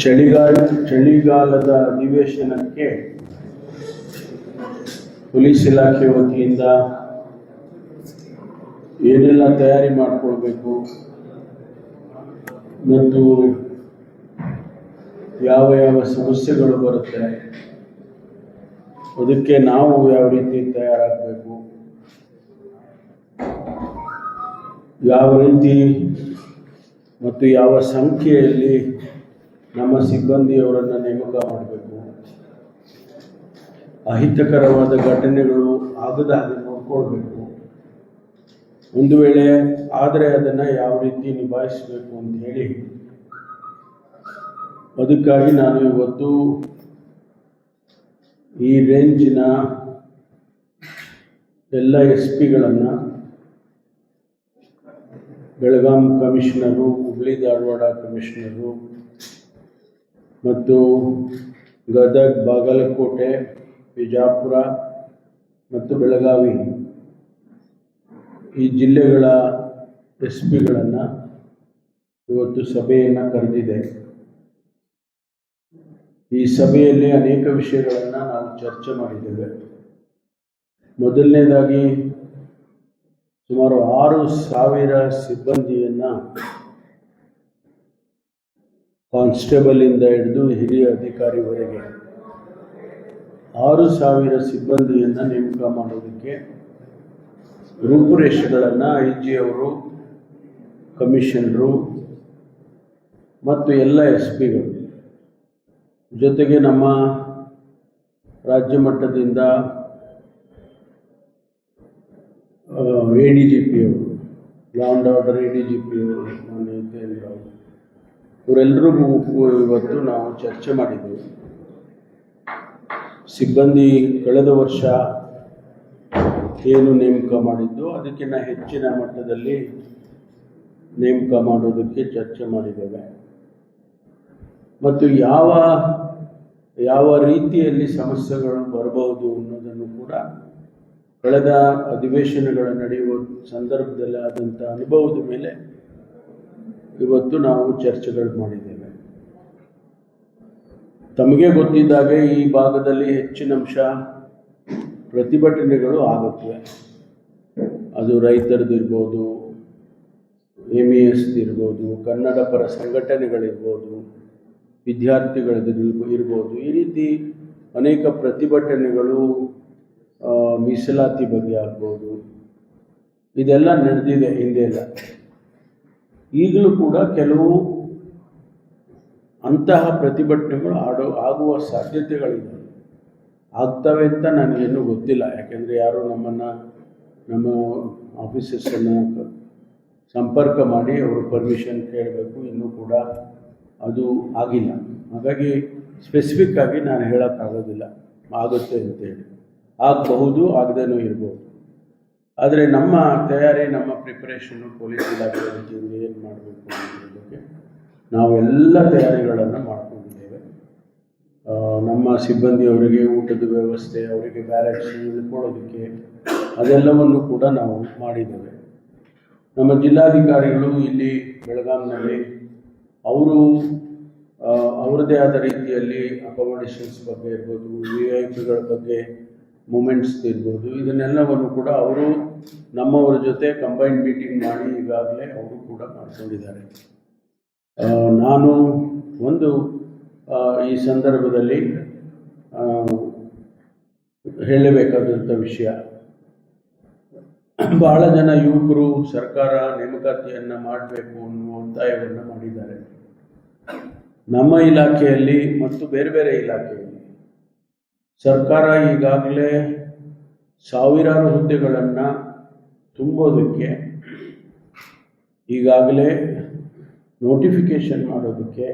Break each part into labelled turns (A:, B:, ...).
A: ಚಳಿಗಾಲ, ಚಳಿಗಾಲದ ಅಧಿವೇಶನಕ್ಕೆ ಪೊಲೀಸ್ ಇಲಾಖೆ ವತಿಯಿಂದ ಏನೆಲ್ಲ ತಯಾರಿ ಮಾಡಿಕೊಳ್ಬೇಕು? ಮತ್ತು ಯಾವ ಯಾವ ಸಮಸ್ಯೆಗಳು ಬರುತ್ತೆ? ಅದಕ್ಕೆ ನಾವು ಯಾವ ರೀತಿ ತಯಾರಾಗಬೇಕು? ಯಾವ ರೀತಿ ಮತ್ತು ಯಾವ ಸಂಖ್ಯೆಯಲ್ಲಿ ನಮ್ಮ ಸಿಬ್ಬಂದಿಯವರನ್ನು ನೇಮಕ ಮಾಡಬೇಕು? ಅಹಿತಕರವಾದ ಘಟನೆಗಳು ಆಗದ ಹಾಗೆ ನೋಡ್ಕೊಳ್ಬೇಕು. ಒಂದು ವೇಳೆ ಆದರೆ ಅದನ್ನು ಯಾವ ರೀತಿ ನಿಭಾಯಿಸಬೇಕು ಅಂತ ಹೇಳಿ. ಅದಕ್ಕಾಗಿ ನಾನು ಇವತ್ತು ಈ ರೇಂಜಿನ ಎಲ್ಲ ಎಸ್ ಪಿಗಳನ್ನು ಬೆಳಗಾಂ ಕಮಿಷನರು, ಹುಬ್ಳಿ ಧಾರವಾಡ ಕಮಿಷನರು ಮತ್ತು ಗದಗ, ಬಾಗಲಕೋಟೆ, ಬಿಜಾಪುರ ಮತ್ತು ಬೆಳಗಾವಿ ಈ ಜಿಲ್ಲೆಗಳ ಎಸ್ ಪಿಗಳನ್ನು ಇವತ್ತು ಸಭೆಯನ್ನು ಕರೆದಿದೆ. ಈ ಸಭೆಯಲ್ಲಿ ಅನೇಕ ವಿಷಯಗಳನ್ನು ನಾವು ಚರ್ಚೆ ಮಾಡಿದ್ದೇವೆ. ಮೊದಲನೇದಾಗಿ ಸುಮಾರು ಆರು ಸಾವಿರ ಸಿಬ್ಬಂದಿಯನ್ನು ಕಾನ್ಸ್ಟೇಬಲಿಂದ ಹಿಡಿದು ಹಿರಿಯ ಅಧಿಕಾರಿವರೆಗೆ ಆರು ಸಾವಿರ ಸಿಬ್ಬಂದಿಯನ್ನು ನೇಮಕ ಮಾಡೋದಕ್ಕೆ ರೂಪುರೇಷೆಗಳನ್ನು ಐ ಜಿ ಅವರು, ಕಮಿಷನರು ಮತ್ತು ಎಲ್ಲ ಎಸ್ ಪಿಗಳು ಜೊತೆಗೆ ನಮ್ಮ ರಾಜ್ಯ ಮಟ್ಟದಿಂದ ಎ ಡಿ ಜಿ ಪಿ ಅವರು law and order A D G P ಅವರು ಮಾನ್ಯ ಇದ್ದೇನೆ ಅವರು ಇವರೆಲ್ಲರಿಗೂ ಇವತ್ತು ನಾವು ಚರ್ಚೆ ಮಾಡಿದ್ದೇವೆ ಸಿಬ್ಬಂದಿ ಕಳೆದ ವರ್ಷ ಏನು ನೇಮಕ ಮಾಡಿದ್ದು ಅದಕ್ಕಿಂತ ಹೆಚ್ಚಿನ ಮಟ್ಟದಲ್ಲಿ ನೇಮಕ ಮಾಡೋದಕ್ಕೆ ಚರ್ಚೆ ಮಾಡಿದ್ದೇವೆ. ಮತ್ತು ಯಾವ ಯಾವ ರೀತಿಯಲ್ಲಿ ಸಮಸ್ಯೆಗಳು ಬರಬಹುದು ಅನ್ನೋದನ್ನು ಕೂಡ ಕಳೆದ ಅಧಿವೇಶನಗಳ ನಡೆಯುವ ಸಂದರ್ಭದಲ್ಲಿ ಆದಂಥ ಅನುಭವದ ಮೇಲೆ ಇವತ್ತು ನಾವು ಚರ್ಚೆಗಳು ಮಾಡಿದ್ದೇವೆ. ತಮಗೆ ಗೊತ್ತಿದ್ದಾಗೆ ಈ ಭಾಗದಲ್ಲಿ ಹೆಚ್ಚಿನ ಅಂಶ ಪ್ರತಿಭಟನೆಗಳು ಆಗುತ್ತವೆ. ಅದು ರೈತರದಿರ್ಬೋದು ಎಂ ಇ ಎಸ್ ಇರ್ಬೋದು, ಕನ್ನಡ ಪರ ಸಂಘಟನೆಗಳಿರ್ಬೋದು, ವಿದ್ಯಾರ್ಥಿಗಳದ್ದು ಇರ್ಬೋದು, ಈ ರೀತಿ ಅನೇಕ ಪ್ರತಿಭಟನೆಗಳು ಮೀಸಲಾತಿ ಬಗ್ಗೆ ಆಗ್ಬೋದು. ಇದೆಲ್ಲ ನಡೆದಿದೆ ಹಿಂದೆ ಎಲ್ಲ ಈಗಲೂ ಕೂಡ ಕೆಲವು ಅಂತಹ ಪ್ರತಿಭಟನೆಗಳು ಆಡೋ, ಆಗುವ ಸಾಧ್ಯತೆಗಳಿವೆ ಆಗ್ತವೆ ಅಂತ ನನಗೇನು ಗೊತ್ತಿಲ್ಲ. ಯಾಕೆಂದರೆ ಯಾರು ನಮ್ಮನ್ನು, ನಮ್ಮ ಆಫೀಸರ್ಸನ್ನು ಸಂಪರ್ಕ ಮಾಡಿ ಅವರು ಪರ್ಮಿಷನ್ ಕೇಳಬೇಕು. ಇನ್ನೂ ಕೂಡ ಅದು ಆಗಿಲ್ಲ. ಹಾಗಾಗಿ ಸ್ಪೆಸಿಫಿಕ್ ಆಗಿ ನಾನು ಹೇಳೋಕ್ಕಾಗೋದಿಲ್ಲ. ಆಗುತ್ತೆ ಅಂತೇಳಿ. ಆಗಬಹುದು, ಆಗದೇನೂ ಇರ್ಬೋದು. ಆದರೆ ನಮ್ಮ ತಯಾರಿ, ನಮ್ಮ ಪ್ರಿಪರೇಷನ್ನು ಪೊಲೀಸ್ ಇಲಾಖೆ ವತಿಯಿಂದ ಏನು ಮಾಡಬೇಕು ಅನ್ನೋದಕ್ಕೆ ನಾವೆಲ್ಲ ತಯಾರಿಗಳನ್ನು ಮಾಡ್ಕೊಂಡಿದ್ದೇವೆ. ನಮ್ಮ ಸಿಬ್ಬಂದಿಯವರಿಗೆ ಊಟದ ವ್ಯವಸ್ಥೆ, ಅವರಿಗೆ ಬ್ಯಾಲೆನ್ಸ್ ಉಳ್ಕೊಳ್ಳೋದಕ್ಕೆ ಅದೆಲ್ಲವನ್ನು ಕೂಡ ನಾವು ಮಾಡಿದ್ದೇವೆ. ನಮ್ಮ ಜಿಲ್ಲಾಧಿಕಾರಿಗಳು ಇಲ್ಲಿ ಬೆಳಗಾಂನಲ್ಲಿ ಅವರು ಅವರದೇ ಆದ ರೀತಿಯಲ್ಲಿ ಅಕೊಮಡೇಷನ್ಸ್ ಬಗ್ಗೆ ಇರ್ಬೋದು ವಿ ಐ ಪಿಗಳ ಬಗ್ಗೆ ಮೂಮೆಂಟ್ಸ್ ಇರ್ಬೋದು. ಇದನ್ನೆಲ್ಲವನ್ನು ಕೂಡ ಅವರು ನಮ್ಮವರ ಜೊತೆ ಕಂಬೈನ್ ಮೀಟಿಂಗ್ ಮಾಡಿ ಈಗಾಗಲೇ ಅವರು ಕೂಡ ಮಾಡ್ಕೊಂಡಿದ್ದಾರೆ. ನಾನು ಒಂದು ಈ ಸಂದರ್ಭದಲ್ಲಿ ಹೇಳಬೇಕಾದಂಥ ವಿಷಯ. ಬಹಳ ಜನ ಯುವಕರು ಸರ್ಕಾರ ನೇಮಕಾತಿಯನ್ನು ಮಾಡಬೇಕು ಅನ್ನುವ ಒತ್ತಾಯವನ್ನು ಮಾಡಿದ್ದಾರೆ. ನಮ್ಮ ಇಲಾಖೆಯಲ್ಲಿ ಮತ್ತು ಬೇರೆ ಬೇರೆ ಇಲಾಖೆಯಲ್ಲಿ ಸರ್ಕಾರ ಈಗಾಗಲೇ ಸಾವಿರಾರು ಹುದ್ದೆಗಳನ್ನು ತುಂಬೋದಕ್ಕೆ, ಈಗಾಗಲೇ ನೋಟಿಫಿಕೇಶನ್ ಮಾಡೋದಕ್ಕೆ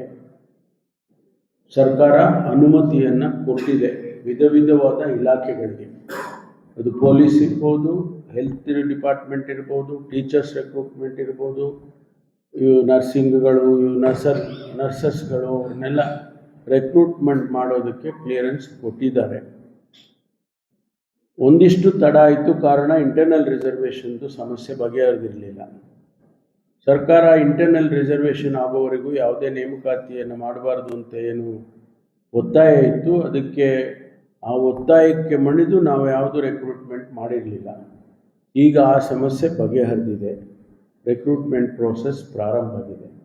A: ಸರ್ಕಾರ ಅನುಮತಿಯನ್ನು ಕೊಟ್ಟಿದೆ. ವಿಧ ವಿಧವಾದ ಇಲಾಖೆಗಳಿಗೆ. ಅದು ಪೊಲೀಸ್ ಇರ್ಬೋದು ಹೆಲ್ತ್ ಡಿಪಾರ್ಟ್ಮೆಂಟ್ ಇರ್ಬೋದು ಟೀಚರ್ಸ್ ರೆಕ್ರೂಟ್ಮೆಂಟ್ ಇರ್ಬೋದು, ಇವು ನರ್ಸಿಂಗ್ಗಳು ಇವು ನರ್ಸರ್ ನರ್ಸಸ್ಗಳು ಅವ್ರನ್ನೆಲ್ಲ ರೆಕ್ರೂಟ್ಮೆಂಟ್ ಮಾಡೋದಕ್ಕೆ ಕ್ಲಿಯರೆನ್ಸ್ ಕೊಟ್ಟಿದ್ದಾರೆ. ಒಂದಿಷ್ಟು ತಡ ಆಯಿತು ಕಾರಣ ಇಂಟರ್ನಲ್ ರಿಸರ್ವೇಷನ್ದು ಸಮಸ್ಯೆ ಬಗೆಹರಿದಿರಲಿಲ್ಲ. ಸರ್ಕಾರ ಇಂಟರ್ನಲ್ ರಿಸರ್ವೇಷನ್ ಆಗೋವರೆಗೂ ಯಾವುದೇ ನೇಮಕಾತಿಯನ್ನು ಮಾಡಬಾರ್ದು ಅಂತ ಏನು ಒತ್ತಾಯ ಇತ್ತು. ಅದಕ್ಕೆ ಆ ಒತ್ತಾಯಕ್ಕೆ ಮಣಿದು ನಾವು ಯಾವುದು ರೆಕ್ರೂಟ್ಮೆಂಟ್ ಮಾಡಿರಲಿಲ್ಲ. ಈಗ ಆ ಸಮಸ್ಯೆ ಬಗೆಹರಿದಿದೆ. ರೆಕ್ರೂಟ್ಮೆಂಟ್ ಪ್ರೋಸೆಸ್ ಪ್ರಾರಂಭ ಆಗಿದೆ.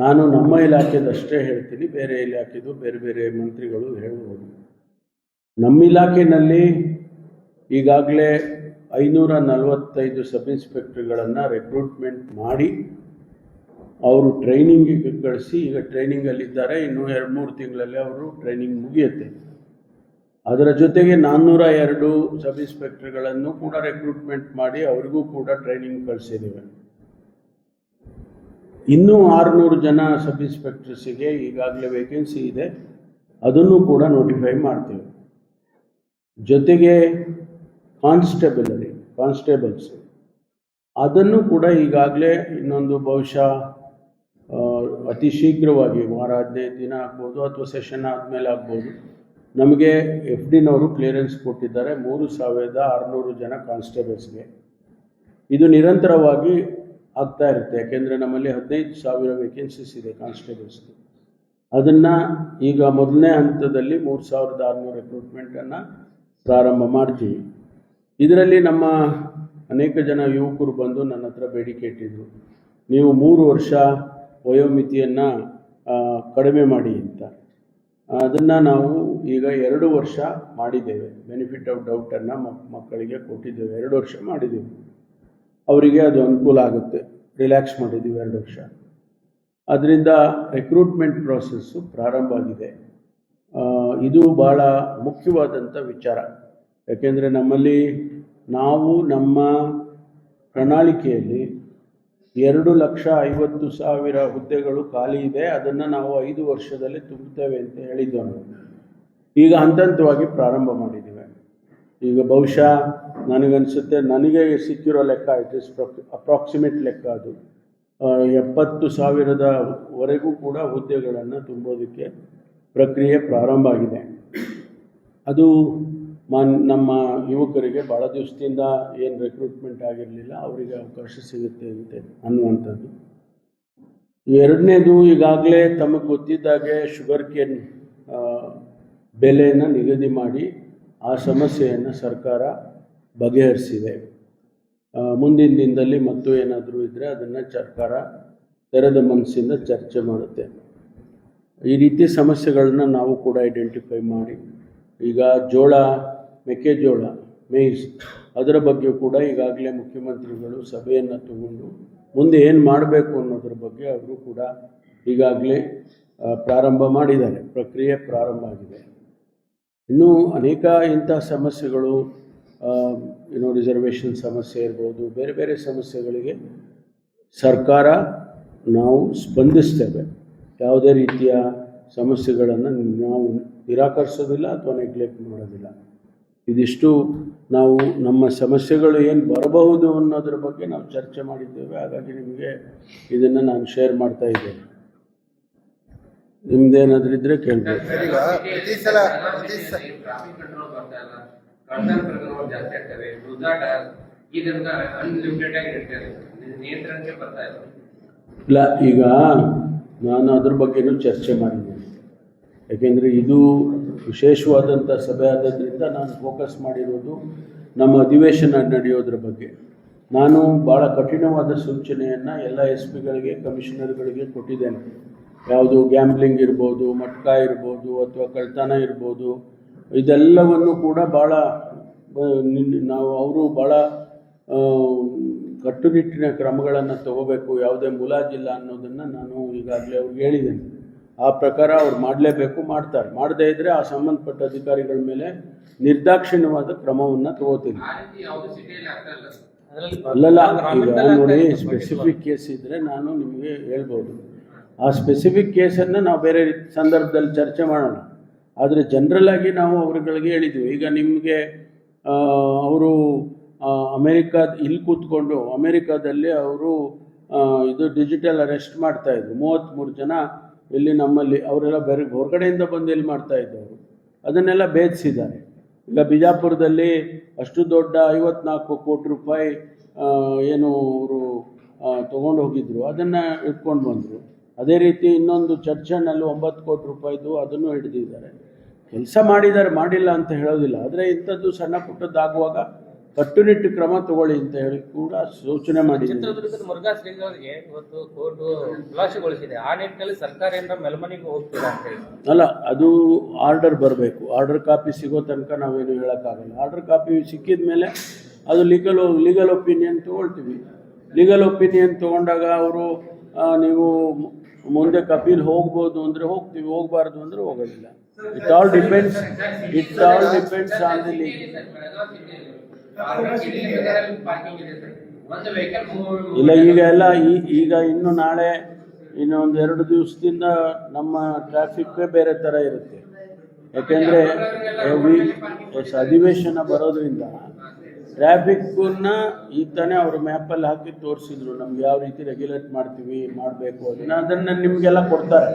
A: ನಾನು ನಮ್ಮ ಇಲಾಖೆದಷ್ಟೇ ಹೇಳ್ತೀನಿ, ಬೇರೆ ಇಲಾಖೆದು ಬೇರೆ ಬೇರೆ ಮಂತ್ರಿಗಳು ಹೇಳ್ಬೋದು ನಮ್ಮ ಇಲಾಖೆಯಲ್ಲಿ ಈಗಾಗಲೇ ಐನೂರ ನಲವತ್ತೈದು ಸಬ್ ಇನ್ಸ್ಪೆಕ್ಟರ್ಗಳನ್ನು ರೆಕ್ರೂಟ್ಮೆಂಟ್ ಮಾಡಿ, ಅವರು ಟ್ರೈನಿಂಗಿಗೆ ಕಳಿಸಿ, ಈಗ ಟ್ರೈನಿಂಗಲ್ಲಿದ್ದಾರೆ, ಇನ್ನೂ ಎರಡು ಮೂರು ತಿಂಗಳಲ್ಲಿ ಅವರು ಟ್ರೈನಿಂಗ್ ಮುಗಿಯುತ್ತೆ. ಅದರ ಜೊತೆಗೆ ನಾನ್ನೂರ ಎರಡು ಸಬ್ ಇನ್ಸ್ಪೆಕ್ಟರ್ಗಳನ್ನು ಕೂಡ ರೆಕ್ರೂಟ್ಮೆಂಟ್ ಮಾಡಿ, ಅವರಿಗೂ ಕೂಡ ಟ್ರೈನಿಂಗ್ ಕಳಿಸಿದ್ದೇವೆ. ಇನ್ನೂ ಆರುನೂರು ಜನ ಸಬ್ ಇನ್ಸ್ಪೆಕ್ಟರ್ಸಿಗೆ ಈಗಾಗಲೇ ವೇಕೆನ್ಸಿ ಇದೆ. ಅದನ್ನು ಕೂಡ ನೋಟಿಫೈ ಮಾಡ್ತೇವೆ. ಜೊತೆಗೆ ಕಾನ್ಸ್ಟೇಬಲರಿ ಕಾನ್ಸ್ಟೇಬಲ್ಸ್. ಅದನ್ನು ಕೂಡ ಈಗಾಗಲೇ ಇನ್ನೊಂದು ಬಹುಶಃ ಅತಿ ಶೀಘ್ರವಾಗಿ ವಾರ ಹದಿನೈದು ದಿನ ಆಗ್ಬೋದು ಅಥವಾ ಸೆಷನ್ ಆದಮೇಲೆ ಆಗ್ಬೋದು. ನಮಗೆ ಎಫ್ ಡಿನವರು ಕ್ಲಿಯರೆನ್ಸ್ ಕೊಟ್ಟಿದ್ದಾರೆ. ಮೂರು ಸಾವಿರದ ಆರುನೂರು ಜನ ಕಾನ್ಸ್ಟೇಬಲ್ಸ್ಗೆ. ಇದು ನಿರಂತರವಾಗಿ ಆಗ್ತಾ ಇರುತ್ತೆ. ಯಾಕೆಂದರೆ ನಮ್ಮಲ್ಲಿ ಹದಿನೈದು ಸಾವಿರ ವೇಕೆನ್ಸೀಸ್ ಇದೆ ಕಾನ್ಸ್ಟೇಬಲ್ಸ್ಗೆ ಅದನ್ನು ಈಗ ಮೊದಲನೇ ಹಂತದಲ್ಲಿ ಮೂರು ಸಾವಿರದ ಆರುನೂರು ರೆಕ್ರೂಟ್ಮೆಂಟನ್ನು ಪ್ರಾರಂಭ ಮಾಡ್ತೀವಿ. ಇದರಲ್ಲಿ ನಮ್ಮ ಅನೇಕ ಜನ ಯುವಕರು ಬಂದು ನನ್ನ ಹತ್ರ ಬೇಡಿಕೆ ಇಟ್ಟಿದ್ರು. ನೀವು ಮೂರು ವರ್ಷ ವಯೋಮಿತಿಯನ್ನು ಕಡಿಮೆ ಮಾಡಿ ಅಂತ. ಅದನ್ನು ನಾವು ಈಗ ಎರಡು ವರ್ಷ ಮಾಡಿದ್ದೇವೆ. ಬೆನಿಫಿಟ್ ಆಫ್ ಡೌಟನ್ನು ಮಕ್ಕಳಿಗೆ ಕೊಟ್ಟಿದ್ದೇವೆ. ಎರಡು ವರ್ಷ ಮಾಡಿದ್ದೇವೆ. ಅವರಿಗೆ ಅದು ಅನುಕೂಲ ಆಗುತ್ತೆ. ರಿಲ್ಯಾಕ್ಸ್ ಮಾಡಿದ್ದೀವಿ ಎರಡು ವರ್ಷ. ಅದರಿಂದ ರೆಕ್ರೂಟ್ಮೆಂಟ್ ಪ್ರಾಸೆಸ್ಸು ಪ್ರಾರಂಭ ಆಗಿದೆ. ಇದು ಭಾಳ ಮುಖ್ಯವಾದಂಥ ವಿಚಾರ. ಯಾಕೆಂದರೆ ನಮ್ಮಲ್ಲಿ ನಾವು ನಮ್ಮ ಪ್ರಣಾಳಿಕೆಯಲ್ಲಿ ಎರಡು ಲಕ್ಷ ಐವತ್ತು ಸಾವಿರ ಹುದ್ದೆಗಳು ಖಾಲಿ ಇದೆ, ಅದನ್ನು ನಾವು ಐದು ವರ್ಷದಲ್ಲಿ ತುಂಬುತ್ತೇವೆ ಅಂತ ಹೇಳಿದ್ದೆವು ಈಗ ಹಂತ ಹಂತವಾಗಿ ಪ್ರಾರಂಭ ಮಾಡಿದ್ದೀವಿ ಈಗ ಬಹುಶಃ ನನಗನ್ಸುತ್ತೆ ನನಗೆ ಸಿಕ್ಕಿರೋ ಲೆಕ್ಕ ಇಟ್ ಇಸ್ ಅಪ್ರಾಕ್ಸಿಮೇಟ್ ಲೆಕ್ಕ ಅದು. ಎಪ್ಪತ್ತು ಸಾವಿರದವರೆಗೂ ಕೂಡ ಹುದ್ದೆಗಳನ್ನು ತುಂಬೋದಕ್ಕೆ ಪ್ರಕ್ರಿಯೆ ಪ್ರಾರಂಭ ಆಗಿದೆ. ಅದು ಮನ್, ನಮ್ಮ ಯುವಕರಿಗೆ ಭಾಳ ದಿವಸದಿಂದ ಏನು ರೆಕ್ರೂಟ್ಮೆಂಟ್ ಆಗಿರಲಿಲ್ಲ, ಅವರಿಗೆ ಅವಕಾಶ ಸಿಗುತ್ತೆ ಅಂತೆ ಅನ್ನುವಂಥದ್ದು. ಎರಡನೇದು ಈಗಾಗಲೇ ತಮಗೆ ಗೊತ್ತಿದ್ದಾಗೆ ಶುಗರ್ ಕೇನ್ ಬೆಲೆಯನ್ನು ನಿಗದಿ ಮಾಡಿ ಆ ಸಮಸ್ಯೆಯನ್ನು ಸರ್ಕಾರ ಬಗೆಹರಿಸಿದೆ. ಮುಂದಿನ ದಿನದಲ್ಲಿ ಮತ್ತು ಏನಾದರೂ ಇದ್ದರೆ ಅದನ್ನು ಸರ್ಕಾರ ತೆರೆದ ಮನಸ್ಸಿಂದ ಚರ್ಚೆ ಮಾಡುತ್ತೆ. ಈ ರೀತಿ ಸಮಸ್ಯೆಗಳನ್ನ ನಾವು ಕೂಡ ಐಡೆಂಟಿಫೈ ಮಾಡಿ, ಈಗ ಜೋಳ, ಮೆಕ್ಕೆಜೋಳ ಮೇಯ್ಸ್ ಅದರ ಬಗ್ಗೆ ಕೂಡ ಈಗಾಗಲೇ ಮುಖ್ಯಮಂತ್ರಿಗಳು ಸಭೆಯನ್ನು ತಗೊಂಡು ಮುಂದೆ ಏನು ಮಾಡಬೇಕು ಅನ್ನೋದ್ರ ಬಗ್ಗೆ ಅವರು ಕೂಡ ಈಗಾಗಲೇ ಪ್ರಾರಂಭ ಮಾಡಿದ್ದಾರೆ. ಪ್ರಕ್ರಿಯೆ ಪ್ರಾರಂಭ ಆಗಿದೆ. ಇನ್ನೂ ಅನೇಕ ಇಂಥ ಸಮಸ್ಯೆಗಳು ಏನೋ ರಿಸರ್ವೇಷನ್ ಸಮಸ್ಯೆ ಇರ್ಬೋದು, ಬೇರೆ ಬೇರೆ ಸಮಸ್ಯೆಗಳಿಗೆ ಸರ್ಕಾರ ನಾವು ಸ್ಪಂದಿಸ್ತೇವೆ. ಯಾವುದೇ ರೀತಿಯ ಸಮಸ್ಯೆಗಳನ್ನು ನಾವು ನಿರಾಕರಿಸೋದಿಲ್ಲ ಅಥವಾ ನೆಗ್ಲೆಕ್ಟ್ ಮಾಡೋದಿಲ್ಲ. ಇದಿಷ್ಟು ನಾವು ನಮ್ಮ ಸಮಸ್ಯೆಗಳು ಏನು ಬರಬಹುದು ಅನ್ನೋದ್ರ ಬಗ್ಗೆ ನಾವು ಚರ್ಚೆ ಮಾಡಿದ್ದೇವೆ. ಹಾಗಾಗಿ ನಿಮಗೆ ಇದನ್ನು ನಾನು ಶೇರ್ ಮಾಡ್ತಾ ಇದ್ದೇನೆ ನಿಮ್ದೇನಾದ್ರೂ ಇದ್ದರೆ ಕೇಳ್ಬೋದು
B: ಸರ್, ಈಗ ಪ್ರತಿ ಸಲ ಪ್ರತಿ ಸ
C: ಟ್ರಾಫಿಕ್ ಇದ್ರೆ ಇಲ್ಲ. ಇಲ್ಲ.
A: ಈಗ ನಾನು ಅದ್ರ ಬಗ್ಗೆನೂ ಚರ್ಚೆ ಮಾಡಿದ್ದೇನೆ. ಯಾಕೆಂದರೆ ಇದು ವಿಶೇಷವಾದಂಥ ಸಭೆ ಆದದ್ರಿಂದ ನಾನು ಫೋಕಸ್ ಮಾಡಿರೋದು ನಮ್ಮ ಅಧಿವೇಶನ ನಡೆಯೋದ್ರ ಬಗ್ಗೆ. ನಾನು ಭಾಳ ಕಠಿಣವಾದ ಸೂಚನೆಯನ್ನು ಎಲ್ಲ ಎಸ್ ಪಿಗಳಿಗೆ ಕಮಿಷನರ್ಗಳಿಗೆ ಕೊಟ್ಟಿದ್ದೇನೆ. ಯಾವುದು ಗ್ಯಾಂಬ್ಲಿಂಗ್ ಇರ್ಬೋದು, ಮಟ್ಕ ಇರ್ಬೋದು, ಅಥವಾ ಕಳ್ತನ ಇರ್ಬೋದು, ಇದೆಲ್ಲವನ್ನು ಕೂಡ ಭಾಳ ನಾವು ಅವರು ಭಾಳ ಕಟ್ಟುನಿಟ್ಟಿನ ಕ್ರಮಗಳನ್ನು ತಗೋಬೇಕು, ಯಾವುದೇ ಮುಲಾಜಿಲ್ಲ ಅನ್ನೋದನ್ನು ನಾನು ಈಗಾಗಲೇ ಅವ್ರಿಗೆ ಹೇಳಿದ್ದೇನೆ. ಆ ಪ್ರಕಾರ ಅವ್ರು ಮಾಡಲೇಬೇಕು, ಮಾಡ್ತಾರೆ. ಮಾಡದೇ ಇದ್ದರೆ ಆ ಸಂಬಂಧಪಟ್ಟ ಅಧಿಕಾರಿಗಳ ಮೇಲೆ ನಿರ್ದಾಕ್ಷಿಣ್ಯವಾದ ಕ್ರಮವನ್ನು ತಗೋತೀನಿ. ಅಲ್ಲಲ್ಲ, ಈಗ ನೋಡಿ ಸ್ಪೆಸಿಫಿಕ್ ಕೇಸ್ ಇದ್ದರೆ ನಾನು ನಿಮಗೆ ಹೇಳ್ಬೋದು. ಆ ಸ್ಪೆಸಿಫಿಕ್ ಕೇಸನ್ನು ನಾವು ಬೇರೆ ಸಂದರ್ಭದಲ್ಲಿ ಚರ್ಚೆ ಮಾಡೋಣ. ಆದರೆ ಜನರಲ್ ಆಗಿ ನಾವು ಅವರುಗಳಿಗೆ ಹೇಳಿದ್ವಿ. ಈಗ ನಿಮಗೆ ಅವರು ಅಮೇರಿಕಾದ, ಇಲ್ಲಿ ಕೂತ್ಕೊಂಡು ಅಮೇರಿಕಾದಲ್ಲಿ ಅವರು ಇದು ಡಿಜಿಟಲ್ ಅರೆಸ್ಟ್ ಮಾಡ್ತಾಯಿದ್ರು ಮೂವತ್ತ್ಮೂರು ಜನ ಇಲ್ಲಿ ನಮ್ಮಲ್ಲಿ, ಅವರೆಲ್ಲ ಬೇರೆ ಹೊರಗಡೆಯಿಂದ ಬಂದು ಇಲ್ಲಿ ಮಾಡ್ತಾ ಅದನ್ನೆಲ್ಲ ಭೇದಿಸಿದ್ದಾರೆ. ಈಗ ಬಿಜಾಪುರದಲ್ಲಿ ಅಷ್ಟು ದೊಡ್ಡ ಐವತ್ನಾಲ್ಕು ಕೋಟಿ ರೂಪಾಯಿ ಏನು ಅವರು ತೊಗೊಂಡು ಹೋಗಿದ್ರು ಅದನ್ನು ಇಟ್ಕೊಂಡು ಬಂದರು. ಅದೇ ರೀತಿ ಇನ್ನೊಂದು ಚರ್ಚನಲ್ಲಿ ಒಂಬತ್ತು ಕೋಟಿ ರೂಪಾಯಿದು ಅದನ್ನು ಹಿಡಿದಿದ್ದಾರೆ. ಕೆಲಸ ಮಾಡಿದ್ದಾರೆ ಮಾಡಿಲ್ಲ ಅಂತ ಹೇಳೋದಿಲ್ಲ. ಆದರೆ ಇಂಥದ್ದು ಸಣ್ಣ ಪುಟ್ಟದ್ದಾಗುವಾಗ ಕಟ್ಟುನಿಟ್ಟು ಕ್ರಮ ತಗೊಳ್ಳಿ ಅಂತ ಹೇಳಿ ಕೂಡ ಸೂಚನೆ ಮಾಡಿದ್ದಾರೆ.
D: ಚಿತ್ರದುರ್ಗದ ಮುರುಘಾ ಶ್ರೀಗಳಿಗೆ ಇವತ್ತು ಕೋರ್ಟ್ ಖುಲಾಸೆಗೊಳಿಸಿದೆ ಆ ನಿಟ್ಟಿನಲ್ಲಿ ಸರ್ಕಾರ ಏನಾರ ಮೆಲ್ಮನಿಗೆ ಹೋಗ್ತೀರಾ ಅಂತ ಹೇಳಿ.
A: ಅಲ್ಲ ಅದು ಆರ್ಡರ್ ಬರಬೇಕು. ಆರ್ಡರ್ ಕಾಪಿ ಸಿಗೋ ತನಕ ನಾವೇನು ಹೇಳೋಕ್ಕಾಗಲ್ಲ. ಆರ್ಡರ್ ಕಾಪಿ ಸಿಕ್ಕಿದ ಮೇಲೆ ಅದು ಲೀಗಲ್ ಲೀಗಲ್ ಒಪಿನಿಯನ್ ತಗೊಳ್ತೀವಿ. ಲೀಗಲ್ ಒಪಿನಿಯನ್ ತಗೊಂಡಾಗ ಅವರು ನೀವು ಮುಂದೆ ಕಪಿಲ್ ಹೋಗ್ಬೋದು ಅಂದರೆ ಹೋಗ್ತೀವಿ ಹೋಗಬಾರ್ದು ಅಂದರೆ ಹೋಗೋದಿಲ್ಲ. It all depends it all depends on the league ಇಲ್ಲ, ಈಗ ಎಲ್ಲ ಈಗ ಇನ್ನು ನಾಳೆ ಇನ್ನೊಂದು ಎರಡು ದಿವಸದಿಂದ ನಮ್ಮ ಟ್ರಾಫಿಕ್ಕೇ ಬೇರೆ ಥರ ಇರುತ್ತೆ. ಯಾಕೆಂದರೆ ಅಧಿವೇಶನ ಬರೋದ್ರಿಂದ ಟ್ರಾಫಿಕ್ಕನ್ನ ಈ ತಾನೇ ಅವರು ಮ್ಯಾಪಲ್ಲಿ ಹಾಕಿ ತೋರಿಸಿದ್ರು. ನಮ್ಗೆ ಯಾವ ರೀತಿ ರೆಗ್ಯುಲೇಟ್ ಮಾಡ್ತೀವಿ ಮಾಡಬೇಕು ಅದನ್ನ ಅದನ್ನ ನಿಮಗೆಲ್ಲ ಕೊಡ್ತಾರೆ.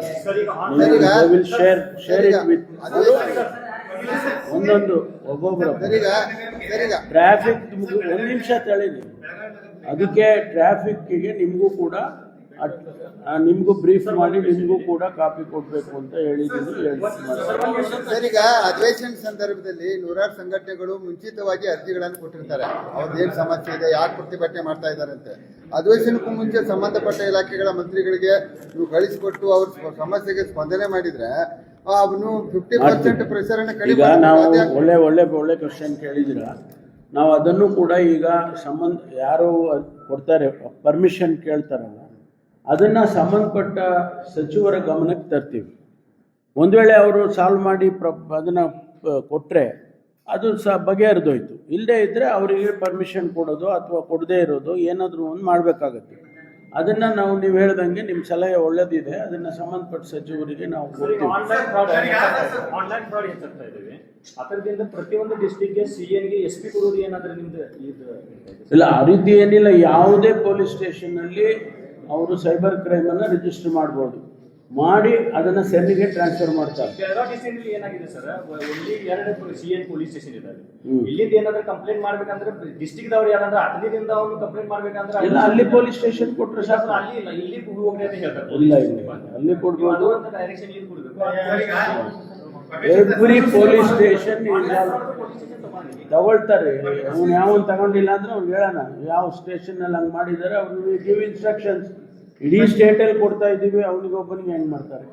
A: Will share share it with ಒಂದೊಂದು ಒಬ್ಬೊಬ್ಬರು ಟ್ರಾಫಿಕ್ ಒಂದು ನಿಮಿಷ ತಳೀನಿ ಅದಕ್ಕೆ ಟ್ರಾಫಿಕ್ಕಿಗೆ ನಿಮಗೂ ಕೂಡ ನಿಮಗೂ ಬ್ರೀಫ್ ಮಾಡಿ ನಿಮಗೂ ಕೂಡ ಕಾಪಿ ಕೊಡಬೇಕು ಅಂತ ಹೇಳಿದ್ದೀನಿ ಸರ್
B: ಈಗ ಅಧಿವೇಶನ ಸಂದರ್ಭದಲ್ಲಿ ನೂರಾರು ಸಂಘಟನೆಗಳು ಮುಂಚಿತವಾಗಿ ಅರ್ಜಿಗಳನ್ನು ಕೊಟ್ಟಿರ್ತಾರೆ. ಅವ್ರದ್ದೇನು ಸಮಸ್ಯೆ ಇದೆ ಯಾಕೆ ಪ್ರತಿಭಟನೆ ಮಾಡ್ತಾ ಇದ್ದಾರೆ ಅಂತ ಅಧಿವೇಶನಕ್ಕೂ ಮುಂಚೆ ಸಂಬಂಧಪಟ್ಟ ಇಲಾಖೆಗಳ ಮಂತ್ರಿಗಳಿಗೆ ನೀವು ಕಳಿಸಿಕೊಟ್ಟು ಅವ್ರ ಸಮಸ್ಯೆಗೆ ಸ್ಪಂದನೆ ಮಾಡಿದ್ರೆ ಅವನು ಫಿಫ್ಟಿ ಪರ್ಸೆಂಟ್ ಪ್ರೆಷರ್ ಅನ್ನು ಕಡಿಮೆ
A: ನಾವು ಒಳ್ಳೆ ಒಳ್ಳೆ ಒಳ್ಳೆ ಕ್ವಶನ್ ಕೇಳಿದಿರ ನಾವು ಅದನ್ನು ಕೂಡ ಈಗ ಸಂಬಂಧ ಯಾರು ಕೊಡ್ತಾರೆ ಪರ್ಮಿಷನ್ ಕೇಳ್ತಾರಲ್ಲ ಅದನ್ನು ಸಂಬಂಧಪಟ್ಟ ಸಚಿವರ ಗಮನಕ್ಕೆ ತರ್ತೀವಿ. ಒಂದು ವೇಳೆ ಅವರು ಸಾಲ್ವ್ ಮಾಡಿ ಪ್ರ ಅದನ್ನು ಕೊಟ್ಟರೆ ಅದು ಸಹ ಬಗೆಹರಿದೋಯ್ತು. ಇಲ್ಲದೇ ಇದ್ದರೆ ಅವರಿಗೆ ಪರ್ಮಿಷನ್ ಕೊಡೋದು ಅಥವಾ ಕೊಡದೇ ಇರೋದು ಏನಾದರೂ ಒಂದು ಮಾಡಬೇಕಾಗತ್ತೆ. ಅದನ್ನು ನಾವು ನೀವು ಹೇಳ್ದಂಗೆ ನಿಮ್ಮ ಸಲಹೆ ಒಳ್ಳೆದಿದೆ ಅದನ್ನು ಸಂಬಂಧಪಟ್ಟ ಸಚಿವರಿಗೆ ನಾವು
E: ಅದರಿಂದ ಪ್ರತಿಯೊಂದು ಡಿಸ್ಟಿಕ್ಗೆ ಸಿ ಎನ್ಗೆ ಎಸ್ ಪಿ ಕೊಡೋದು ಏನಾದರೂ ನಿಮ್ದು ಇದು?
A: ಇಲ್ಲ ಆ ರೀತಿ ಏನಿಲ್ಲ. ಯಾವುದೇ ಪೊಲೀಸ್ ಸ್ಟೇಷನ್ನಲ್ಲಿ ಅವರು ಸೈಬರ್ ಕ್ರೈಮ್ ಕ್ರೈಮನ್ನು ರಿಜಿಸ್ಟರ್ ಮಾಡ್ಬೋದು. ಮಾಡಿ ಅದನ್ನು ಸೆಲ್ಗೆ ಟ್ರಾನ್ಸ್ಫರ್ ಮಾಡ್ತಾರೆ.
E: ಬೆಳಗಾವಿ ಡಿಸ್ಟ್ರಿಕ್ಟ್ ಏನಾಗಿದೆ ಸರ್ ಒಳ್ಳೆ ಎರಡು ಸಿ ಎನ್ ಪೊಲೀಸ್ ಸ್ಟೇಷನ್
A: ಹ್ಮ್.
E: ಇಲ್ಲಿಂದ ಏನಾದ್ರು ಕಂಪ್ಲೇಂಟ್ ಮಾಡ್ಬೇಕಂದ್ರೆ ಡಿಸ್ಟ್ರಿಕ್ಟ್ ದವ್ರು ಯಾರಂದ್ರೆ ಹತ್ತನೇದಿಂದ ಅವ್ರು ಕಂಪ್ಲೇಂಟ್ ಮಾಡ್ಬೇಕಂದ್ರೆ
A: ಇಲ್ಲ ಅಲ್ಲಿ ಪೊಲೀಸ್ ಸ್ಟೇಷನ್ ಕೊಟ್ಟರೆ
E: ಸರ್
A: ಸಾಕು.
E: ಅಲ್ಲಿ ಇಲ್ಲ ಇಲ್ಲಿ ಹೋಗ್ರಿ ಅಂತ ಹೇಳ್ತಾರೆ.
A: ಇಲ್ಲ ಇಲ್ಲ ಅಲ್ಲಿ ಕೊಡ್ಬೋದು.
E: ಡೈರೆಕ್ಷನ್ ಇಲ್ಲಿ ಕೊಡ್ಬೇಕು.
A: ಎವ್ರಿ ಪೊಲೀಸ್ ಸ್ಟೇಷನ್ ತಗೊಳ್ತಾರೆ. ಅವ್ನು ಯಾವನ್ ತಗೊಂಡಿಲ್ಲ ಅಂದ್ರೆ ಅವ್ನು ಹೇಳೋಣ. ಯಾವ ಸ್ಟೇಷನ್ ಅಲ್ಲಿ ಹಂಗೆ ಮಾಡಿದ್ದಾರೆ ಅವ್ರಿಗೆ ಗಿವ್ ಇನ್ಸ್ಟ್ರಕ್ಷನ್ಸ್ ಇಡೀ ಸ್ಟೇಟಲ್ಲಿ ಕೊಡ್ತಾ ಇದ್ದೀವಿ, ಅವನಿಗೆ ಒಬ್ಬನಿಗೆ ಹೆಂಗ್ ಮಾಡ್ತಾರೆ?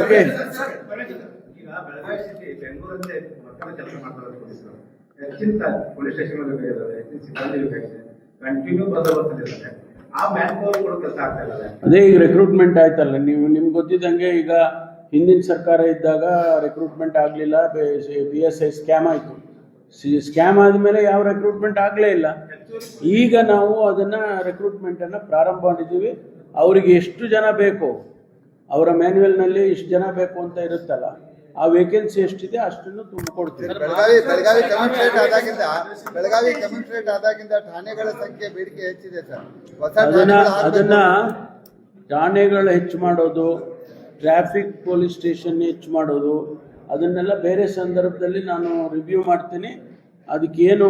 A: ಓಕೆ
F: ಹೆಚ್ಚಿನ ಪೊಲೀಸ್ ಸ್ಟೇಷನ್ ಕಂಟಿನ್ಯೂ ಬರ್ತಾ ಇದ್ದಾರೆ.
A: ಅದೇ ಈಗ ರೆಕ್ರೂಟ್ಮೆಂಟ್ ಆಯ್ತಲ್ಲ, ನೀವು ನಿಮ್ಗೆ ಗೊತ್ತಿದ್ದಂಗೆ ಈಗ ಹಿಂದಿನ ಸರ್ಕಾರ ಇದ್ದಾಗ ರೆಕ್ರೂಟ್ಮೆಂಟ್ ಆಗಲಿಲ್ಲ, ಬಿ ಎಸ್ ಐ ಸ್ಕ್ಯಾಮ್ ಆಯಿತು. ಸ್ಕ್ಯಾಮ್ ಆದಮೇಲೆ ಯಾವ ರೆಕ್ರೂಟ್ಮೆಂಟ್ ಆಗಲೇ ಇಲ್ಲ. ಈಗ ನಾವು ಅದನ್ನು ರೆಕ್ರೂಟ್ಮೆಂಟನ್ನು ಪ್ರಾರಂಭ ಮಾಡಿದ್ದೀವಿ. ಅವರಿಗೆ ಎಷ್ಟು ಜನ ಬೇಕು, ಅವರ ಮ್ಯಾನ್ಯುವಲ್ನಲ್ಲಿ ಇಷ್ಟು ಜನ ಬೇಕು ಅಂತ ಇರುತ್ತಲ್ಲ ಆ ವೇಕೆನ್ಸಿ ಎಷ್ಟಿದೆ ಅಷ್ಟನ್ನು ತುಂಬಿಕೊಡ್ತೀವಿ
B: ಬೆಳಗಾವಿ ಬೆಳಗಾವಿ ಕಮಿಷನರೇಟ್ ಆದಾಗಿಂದ ಬೆಳಗಾವಿ ಕಮಿಷನರೇಟ್ ಆದಾಗಿಂದ ಠಾಣೆಗಳ ಸಂಖ್ಯೆ ಬೇಡಿಕೆ ಹೆಚ್ಚಿದೆ ಸರ್. ಹೊಸ
A: ಅದನ್ನ. ಅದನ್ನ ಠಾಣೆಗಳು ಹೆಚ್ಚು ಮಾಡೋದು ಟ್ರಾಫಿಕ್ ಪೊಲೀಸ್ ಸ್ಟೇಷನ್ ಹೆಚ್ಚು ಮಾಡೋದು ಅದನ್ನೆಲ್ಲ ಬೇರೆ ಸಂದರ್ಭದಲ್ಲಿ ನಾನು ರಿವ್ಯೂ ಮಾಡ್ತೀನಿ. ಅದಕ್ಕೇನು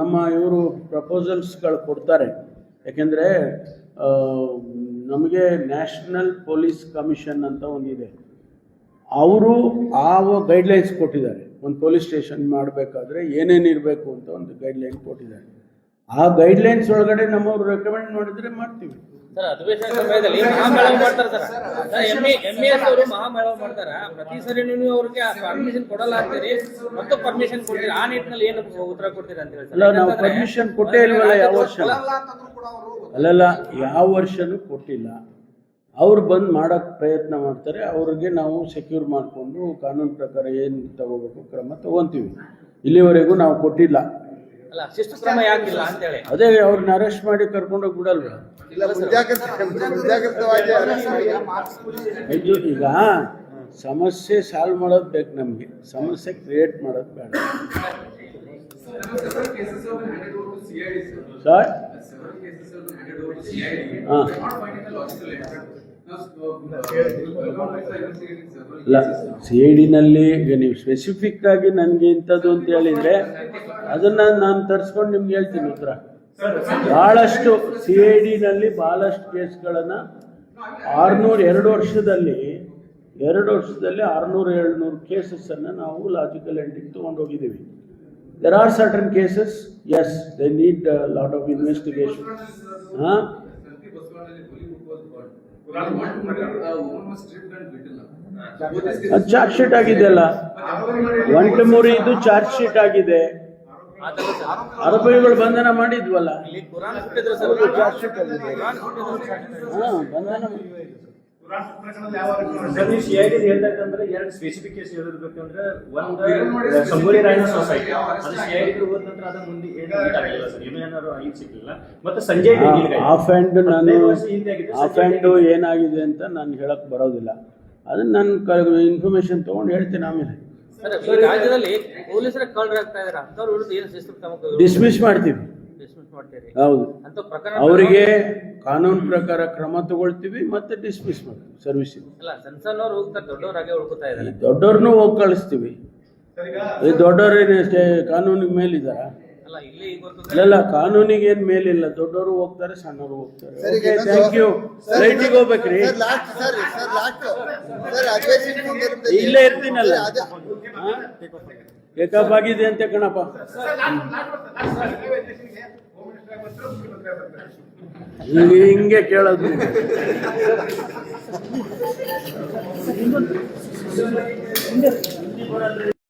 A: ನಮ್ಮ ಇವರು ಪ್ರಪೋಸಲ್ಸ್ಗಳು ಕೊಡ್ತಾರೆ. ಯಾಕೆಂದರೆ ನಮಗೆ ನ್ಯಾಷನಲ್ ಪೊಲೀಸ್ ಕಮಿಷನ್ ಅಂತ ಒಂದಿದೆ. ಅವರು ಆ ಗೈಡ್ಲೈನ್ಸ್ ಕೊಟ್ಟಿದ್ದಾರೆ. ಒಂದು ಪೊಲೀಸ್ ಸ್ಟೇಷನ್ ಮಾಡಬೇಕಾದ್ರೆ ಏನೇನು ಇರಬೇಕು ಅಂತ ಒಂದು ಗೈಡ್ಲೈನ್ ಕೊಟ್ಟಿದ್ದಾರೆ. ಆ ಗೈಡ್ಲೈನ್ಸ್ ಒಳಗಡೆ ನಮ್ಮವರು ರೆಕಮೆಂಡ್ ಮಾಡಿದ್ರೆ ಮಾಡ್ತೀವಿ.
D: ಸರ್ ಅಧಿವೇಶನ ಸಮಯದಲ್ಲಿ ಮಹಾಮೇಳವ ಮಾಡ್ತಾರೆ ಸರ್. ಅವರು ಮಹಾಮೇಳವ ಪ್ರತಿ ಸರಿ ನೀವು ಅವ್ರಿಗೆ ಪರ್ಮಿಷನ್ ಕೊಡಲ್ಲ ಅಂತೀರಿ? ಮತ್ತು ಪರ್ಮಿಷನ್ ಕೊಡ್ತೀರಿ? ಆ ನಿಟ್ಟಿನಲ್ಲಿ ಏನು ಉತ್ತರ ಕೊಡ್ತೀರಿ ಅಂತ ಹೇಳಿ ಸರ್.
A: ಅಲ್ಲ ನಾವು ಪರ್ಮಿಷನ್ ಕೊಟ್ಟೇ ಇಲ್ವಲ್ಲ ಯಾವ ವರ್ಷ ಅಲ್ಲಲ್ಲ ಯಾವ ವರ್ಷನೂ ಕೊಟ್ಟಿಲ್ಲ. ಅವ್ರು ಬಂದು ಮಾಡೋಕ್ಕೆ ಪ್ರಯತ್ನ ಮಾಡ್ತಾರೆ ಅವ್ರಿಗೆ ನಾವು ಸೆಕ್ಯೂರ್ ಮಾಡಿಕೊಂಡು ಕಾನೂನು ಪ್ರಕಾರ ಏನು ತಗೋಬೇಕು ಕ್ರಮ ತಗೊತೀವಿ. ಇಲ್ಲಿವರೆಗೂ ನಾವು ಕೊಟ್ಟಿಲ್ಲ.
D: ಅಲ್ಲ ಶಿಸ್ತು ಕ್ರಮ ಯಾಕಿಲ್ಲ ಅಂತ ಹೇಳಿ
A: ಅದೇ ಅವ್ರನ್ನ ಅರೆಸ್ಟ್ ಮಾಡಿ ಕರ್ಕೊಂಡೋಗಿ ಬಿಡಲ್ವ ಈಗ ಸಮಸ್ಯೆ ಸಾಲ್ವ್ ಮಾಡೋದು ಬೇಕು ನಮಗೆ. ಸಮಸ್ಯೆ ಕ್ರಿಯೇಟ್ ಮಾಡೋದು ಬೇಡ. ಸರ್
G: Several
A: ಸಿ ಐ ಡಿನಲ್ಲಿ ಈಗ ನೀವು ಸ್ಪೆಸಿಫಿಕ್ ಆಗಿ ನನಗೆ ಇಂಥದ್ದು ಅಂತ ಹೇಳಿದರೆ ಅದನ್ನು ನಾನು ತರಿಸ್ಕೊಂಡು ನಿಮ್ಗೆ ಹೇಳ್ತೀನಿ ಉತ್ತರ. ಬಹಳಷ್ಟು ಸಿ ಐ ಡಿನಲ್ಲಿ ಭಾಳಷ್ಟು ಕೇಸ್ಗಳನ್ನು ಆರುನೂರು ಎರಡು ವರ್ಷದಲ್ಲಿ ಎರಡು ವರ್ಷದಲ್ಲಿ ಆರುನೂರು ಏಳ್ನೂರು ಕೇಸಸ್ಸನ್ನು ನಾವು logical ending ತೊಗೊಂಡೋಗಿದ್ದೀವಿ there are certain cases as they need lot of investigation ಹಾಂ? ಚಾರ್ಜ್ ಶೀಟ್ ಆಗಿದೆ. ಆಗಿದೆಯಲ್ಲ ಒಂಟಮೂರಿ ಇದು ಚಾರ್ಜ್ ಶೀಟ್ ಆಗಿದೆ. ಆರೋಪಿಗಳು ಬಂಧನ ಮಾಡಿದ್ವಲ್ಲ.
D: ಚಾರ್ಜ್ ಶೀಟ್
A: ಆಗಿದೆ. ಬಂಧನ
F: ಪುರಾಣ ಪ್ರಕರಣದಲ್ಲಿ
E: ಹೇಳ್ತಕ್ಕಂದ್ರೆ ಎರಡು ಸ್ಪೆಸಿಫಿಕೇಶನ್ ಕೇಸ್ ಹೇಳಿರ್ಬೇಕಂದ್ರೆ ಒಂದು ಸಂಗೂರಿ ರಾಯಣ ಸೊಸೈಟಿ ಅದು ಸಿಐಡಿ ಹೋದ ನಂತರ ಅದ್ರ ಮುಂದೆ ಏನಾಗಿಲ್ಲ ಸರ್. ಇನ್ನೂ ಏನಾದ್ರು ಐದು ಸಿಕ್ಕಿಲ್ಲ ಮತ್ತೆ ಸಂಜಯ್
A: ಆಫ್ ಹ್ಯಾಂಡ್ ನಾನು ಆಫ್
E: ಸಂಜಯ್
A: ಏನಾಗಿದೆ ಅಂತ ನಾನು ಹೇಳಕ್ ಬರೋದಿಲ್ಲ. ಅದನ್ನ ನಾನು ಇನ್ಫಾರ್ಮೇಶನ್ ತಗೊಂಡು ಹೇಳ್ತೀನಿ ಆಮೇಲೆ.
D: ರಾಜ್ಯದಲ್ಲಿ ಪೊಲೀಸರ ಕಳ್ಳರಾಗ್ತಾ ಇದಾರೆ. ಅಂತವ್ರ ವಿರುದ್ಧ ಏನು ತಮಗೆ
A: ಡಿಸ್ಮಿಸ್ ಮಾಡ್ತೀವಿ. ಹೌದು.
D: ಅಂತ ಪ್ರಕರಣ
A: ಅವರಿಗೆ ಕಾನೂನು ಪ್ರಕಾರ ಕ್ರಮ ತಗೊಳ್ತೀವಿ ಮತ್ತೆ ಡಿಸ್ಮಿಸ್ ಮಾಡ್ತೀವಿ ಸರ್ವಿಸಿಂಗ್ ದೊಡ್ಡವ್ರನ್ನೂ ಹೋಗಿ ಕಳಿಸ್ತೀವಿ.
F: ಸರ್ ಈಗ
A: ಈ ದೊಡ್ಡವ್ರೇನು ಕಾನೂನಿಗೆ ಮೇಲಿದಾರ
D: ಅಲ್ಲ ಇಲ್ಲಿ
A: ಕಾನೂನಿಗೆ ಏನು ಮೇಲಿಲ್ಲ. ದೊಡ್ಡವರು ಹೋಗ್ತಾರೆ ಸಣ್ಣವರು ಹೋಗ್ತಾರೆ. ಥ್ಯಾಂಕ್ ಯು
B: ಸರ್,
A: ಲೈಟಿಗೆ ಹೋಗ್ಬೇಕ್ರಿ. ಇಲ್ಲೇ ಇರ್ತೀನಲ್ಲ. ಆಗಿದೆ ಅಂತ ಕಣಪ್ಪ. ಹಿಂಗೆ ಕೇಳೋದು.